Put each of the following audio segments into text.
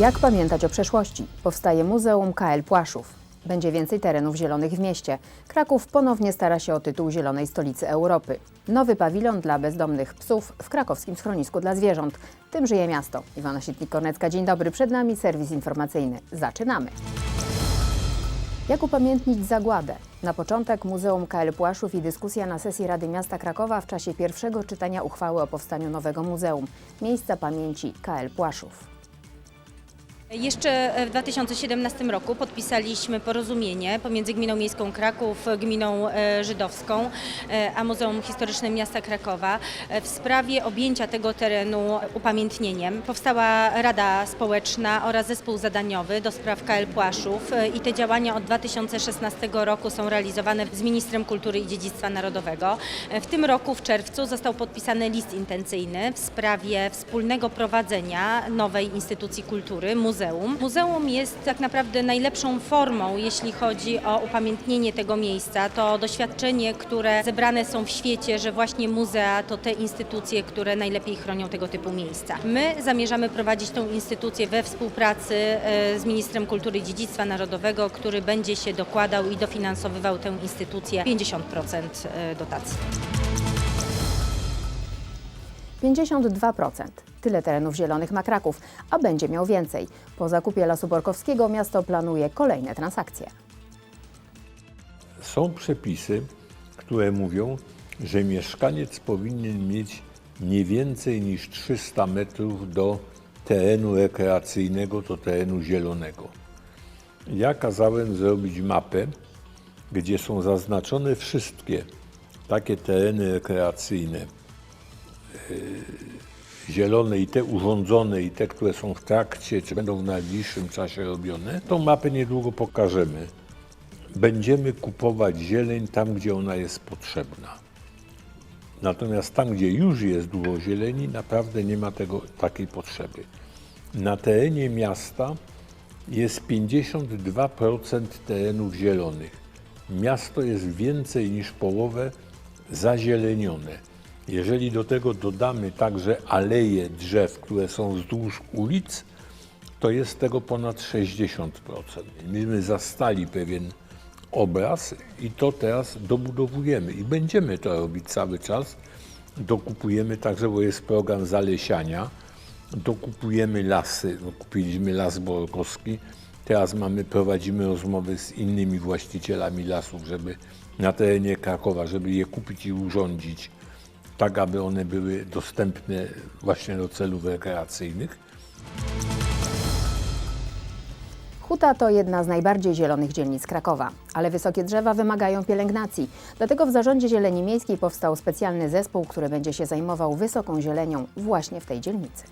Jak pamiętać o przeszłości? Powstaje Muzeum KL Płaszów. Będzie więcej terenów zielonych w mieście. Kraków ponownie stara się o tytuł Zielonej Stolicy Europy. Nowy pawilon dla bezdomnych psów w krakowskim schronisku dla zwierząt. Tym żyje miasto. Iwona Sitnik-Kornecka, dzień dobry. Przed nami serwis informacyjny. Zaczynamy. Jak upamiętnić zagładę? Na początek Muzeum KL Płaszów i dyskusja na sesji Rady Miasta Krakowa w czasie pierwszego czytania uchwały o powstaniu nowego muzeum. Miejsca pamięci KL Płaszów. Jeszcze w 2017 roku podpisaliśmy porozumienie pomiędzy Gminą Miejską Kraków, Gminą e, Żydowską, e, a Muzeum Historycznym Miasta Krakowa e, w sprawie objęcia tego terenu upamiętnieniem. Powstała Rada Społeczna oraz Zespół Zadaniowy do spraw KL Płaszów e, i te działania od 2016 roku są realizowane z Ministrem Kultury i Dziedzictwa Narodowego. E, W tym roku w czerwcu został podpisany list intencyjny w sprawie wspólnego prowadzenia nowej instytucji kultury, muzeum. Muzeum jest tak naprawdę najlepszą formą, jeśli chodzi o upamiętnienie tego miejsca. To doświadczenie, które zebrane są w świecie, że właśnie muzea to te instytucje, które najlepiej chronią tego typu miejsca. My zamierzamy prowadzić tą instytucję we współpracy e, z Ministrem Kultury i Dziedzictwa Narodowego, który będzie się dokładał i dofinansowywał tę instytucję 50% e, dotacji. 52%. Tyle terenów zielonych ma Kraków, a będzie miał więcej. Po zakupie Lasu Borkowskiego miasto planuje kolejne transakcje. Są przepisy, które mówią, że mieszkaniec powinien mieć nie więcej niż 300 metrów do terenu rekreacyjnego, do terenu zielonego. Ja kazałem zrobić mapę, gdzie są zaznaczone wszystkie takie tereny rekreacyjne, zielone i te urządzone i te, które są w trakcie, czy będą w najbliższym czasie robione. Tą mapę niedługo pokażemy będziemy kupować zieleń tam, gdzie ona jest potrzebna. Natomiast tam, gdzie już jest dużo zieleni, naprawdę nie ma tego, takiej potrzeby. Na terenie miasta jest 52% terenów zielonych. Miasto jest więcej niż połowę zazielenione. Jeżeli do tego dodamy także aleje drzew, które są wzdłuż ulic, to jest tego ponad 60%. Myśmy zastali pewien obraz i to teraz dobudowujemy. I będziemy to robić cały czas. Dokupujemy także, bo jest program zalesiania, dokupujemy lasy, no, kupiliśmy las Borkowski, teraz mamy, prowadzimy rozmowy z innymi właścicielami lasów, żeby na terenie Krakowa, żeby je kupić i urządzić tak, aby one były dostępne właśnie do celów rekreacyjnych. Huta to jedna z najbardziej zielonych dzielnic Krakowa, ale wysokie drzewa wymagają pielęgnacji. Dlatego w Zarządzie Zieleni Miejskiej powstał specjalny zespół, który będzie się zajmował wysoką zielenią właśnie w tej dzielnicy.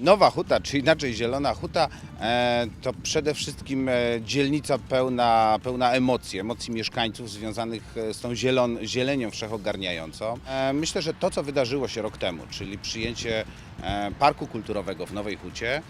Nowa Huta, czy inaczej Zielona Huta, e, to przede wszystkim e, dzielnica pełna, pełna emocji, emocji mieszkańców związanych e, z tą zielon, zielenią wszechogarniającą. Myślę, że to, co wydarzyło się rok temu, czyli przyjęcie Parku Kulturowego w Nowej Hucie,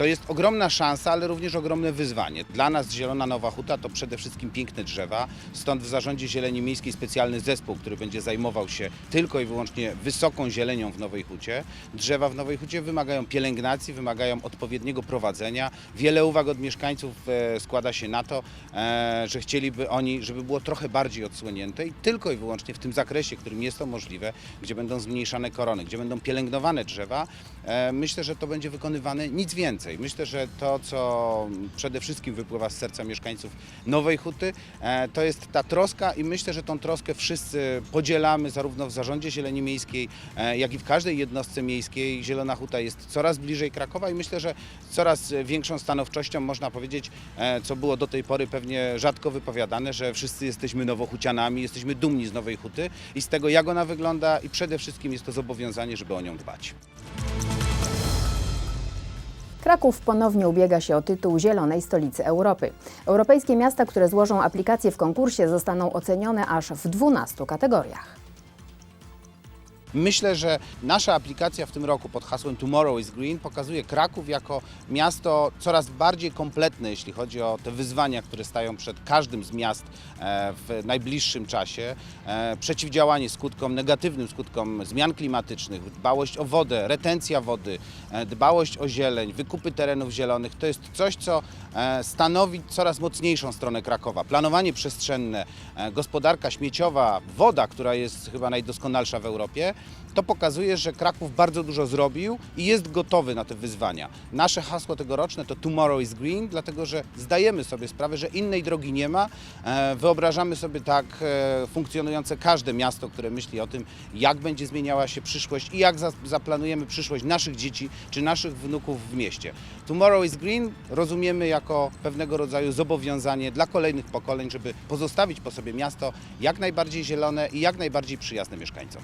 to jest ogromna szansa, ale również ogromne wyzwanie. Dla nas Zielona Nowa Huta to przede wszystkim piękne drzewa, stąd w Zarządzie Zieleni Miejskiej specjalny zespół, który będzie zajmował się tylko i wyłącznie wysoką zielenią w Nowej Hucie. Drzewa w Nowej Hucie wymagają pielęgnacji, wymagają odpowiedniego prowadzenia. Wiele uwag od mieszkańców e, składa się na to, e, że chcieliby oni, żeby było trochę bardziej odsłonięte i tylko i wyłącznie w tym zakresie, którym jest to możliwe, gdzie będą zmniejszane korony, gdzie będą pielęgnowane drzewa, e, myślę, że to będzie wykonywane nic więcej. Myślę, że to, co przede wszystkim wypływa z serca mieszkańców Nowej Huty, e, to jest ta troska i myślę, że tą troskę wszyscy podzielamy zarówno w Zarządzie Zieleni Miejskiej, e, jak i w każdej jednostce miejskiej. Zielona Huta jest coraz bliżej Krakowa i myślę, że coraz większą stanowczością można powiedzieć, e, co było do tej pory pewnie rzadko wypowiadane, że wszyscy jesteśmy nowochucianami, jesteśmy dumni z Nowej Huty i z tego, jak ona wygląda i przede wszystkim jest to zobowiązanie, żeby o nią dbać. Kraków ponownie ubiega się o tytuł Zielonej Stolicy Europy. Europejskie miasta, które złożą aplikację w konkursie, zostaną ocenione aż w 12 kategoriach. Myślę, że nasza aplikacja w tym roku pod hasłem Tomorrow is Green pokazuje Kraków jako miasto coraz bardziej kompletne, jeśli chodzi o te wyzwania, które stają przed każdym z miast e, w najbliższym czasie. E, Przeciwdziałanie skutkom, negatywnym skutkom zmian klimatycznych, dbałość o wodę, retencja wody, e, dbałość o zieleń, wykupy terenów zielonych. To jest coś, co stanowi coraz mocniejszą stronę Krakowa. Planowanie przestrzenne, gospodarka śmieciowa, woda, która jest chyba najdoskonalsza w Europie, to pokazuje, że Kraków bardzo dużo zrobił i jest gotowy na te wyzwania. Nasze hasło tegoroczne to Tomorrow is Green, dlatego że zdajemy sobie sprawę, że innej drogi nie ma. E, Wyobrażamy sobie tak e, funkcjonujące każde miasto, które myśli o tym, jak będzie zmieniała się przyszłość i jak za- zaplanujemy przyszłość naszych dzieci czy naszych wnuków w mieście. Tomorrow is Green rozumiemy jako pewnego rodzaju zobowiązanie dla kolejnych pokoleń, żeby pozostawić po sobie miasto jak najbardziej zielone i jak najbardziej przyjazne mieszkańcom.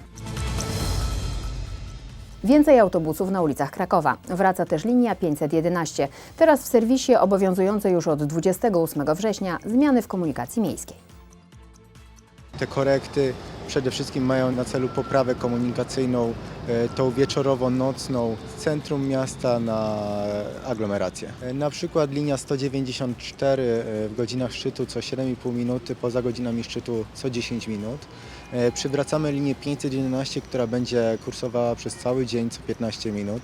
Więcej autobusów na ulicach Krakowa. Wraca też linia 511. Teraz w serwisie obowiązującej już od 28 września zmiany w komunikacji miejskiej. Te korekty przede wszystkim mają na celu poprawę komunikacyjną, e, tą wieczorowo-nocną z centrum miasta na aglomerację. E, Na przykład linia 194 e, w godzinach szczytu co 7,5 minuty, poza godzinami szczytu co 10 minut. E, Przywracamy linię 511, która będzie kursowała przez cały dzień co 15 minut.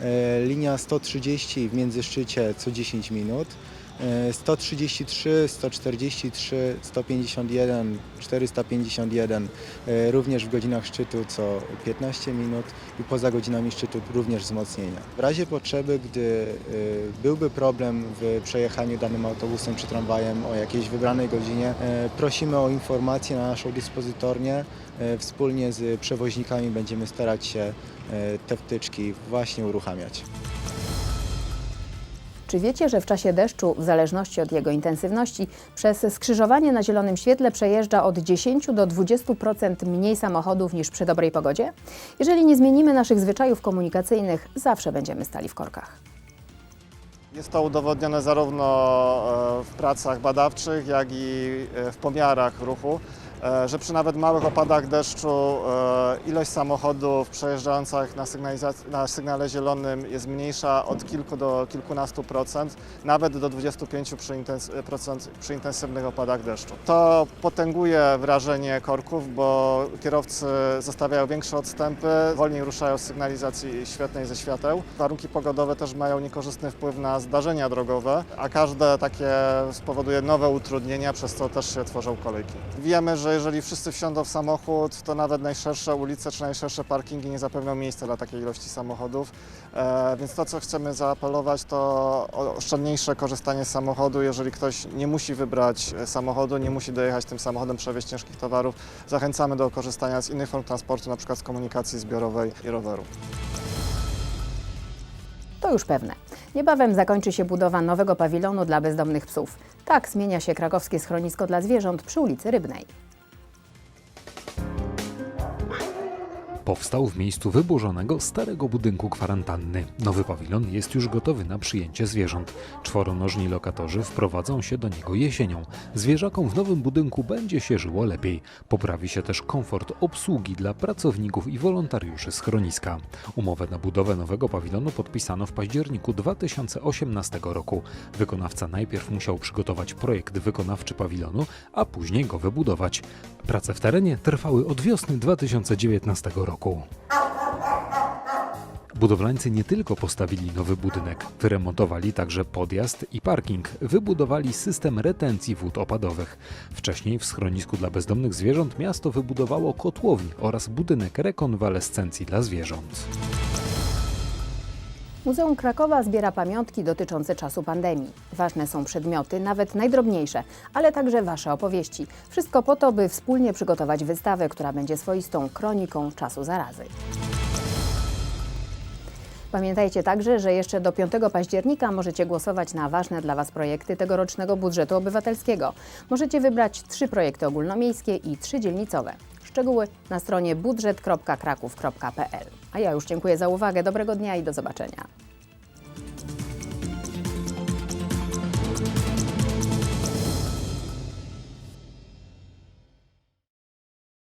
E, Linia 130 w międzyszczycie co 10 minut. E, 133, 143, 151, 451 e, również w godzinach szczytu co 15 minut i poza godzinami szczytu również wzmocnienia. W razie potrzeby, gdy e, byłby problem w przejechaniu danym autobusem czy tramwajem o jakiejś wybranej godzinie, e, prosimy o informację na naszą dyspozytornię. E, Wspólnie z przewoźnikami będziemy starać się te wtyczki właśnie uruchamiać. Czy wiecie, że w czasie deszczu, w zależności od jego intensywności, przez skrzyżowanie na zielonym świetle przejeżdża od 10 do 20% mniej samochodów niż przy dobrej pogodzie? Jeżeli nie zmienimy naszych zwyczajów komunikacyjnych, zawsze będziemy stali w korkach. Jest to udowodnione zarówno e, w pracach badawczych, jak i e, w pomiarach ruchu, że przy nawet małych opadach deszczu e, ilość samochodów przejeżdżających na, na sygnale zielonym jest mniejsza od kilku do kilkunastu procent, nawet do 25 przy, intens- procent przy intensywnych opadach deszczu. To potęguje wrażenie korków, bo kierowcy zostawiają większe odstępy, wolniej ruszają z sygnalizacji świetnej ze świateł. Warunki pogodowe też mają niekorzystny wpływ na zdarzenia drogowe, a każde takie spowoduje nowe utrudnienia, przez co też się tworzą kolejki. Wiemy, że jeżeli wszyscy wsiądą w samochód, to nawet najszersze ulice czy najszersze parkingi nie zapewnią miejsca dla takiej ilości samochodów, e, więc to, co chcemy zaapelować, to oszczędniejsze korzystanie z samochodu. Jeżeli ktoś nie musi wybrać e, samochodu, nie musi dojechać tym samochodem, przewieźć ciężkich towarów, zachęcamy do korzystania z innych form transportu, na przykład z komunikacji zbiorowej i roweru. To już pewne. Niebawem zakończy się budowa nowego pawilonu dla bezdomnych psów. Tak zmienia się krakowskie schronisko dla zwierząt przy ulicy Rybnej. Powstał w miejscu wyburzonego starego budynku kwarantanny. Nowy pawilon jest już gotowy na przyjęcie zwierząt. Czworonożni lokatorzy wprowadzą się do niego jesienią. Zwierzakom w nowym budynku będzie się żyło lepiej. Poprawi się też komfort obsługi dla pracowników i wolontariuszy schroniska. Umowę na budowę nowego pawilonu podpisano w październiku 2018 roku. Wykonawca najpierw musiał przygotować projekt wykonawczy pawilonu, a później go wybudować. Prace w terenie trwały od wiosny 2019 roku. Budowlańcy nie tylko postawili nowy budynek, wyremontowali także podjazd i parking, wybudowali system retencji wód opadowych. Wcześniej w schronisku dla bezdomnych zwierząt miasto wybudowało kotłownię oraz budynek rekonwalescencji dla zwierząt. Muzeum Krakowa zbiera pamiątki dotyczące czasu pandemii. Ważne są przedmioty, nawet najdrobniejsze, ale także Wasze opowieści. Wszystko po to, by wspólnie przygotować wystawę, która będzie swoistą kroniką czasu zarazy. Pamiętajcie także, że jeszcze do 5 października możecie głosować na ważne dla Was projekty tegorocznego budżetu obywatelskiego. Możecie wybrać trzy projekty ogólnomiejskie i trzy dzielnicowe. Szczegóły na stronie budżet.kraków.pl. A ja już dziękuję za uwagę, dobrego dnia i do zobaczenia.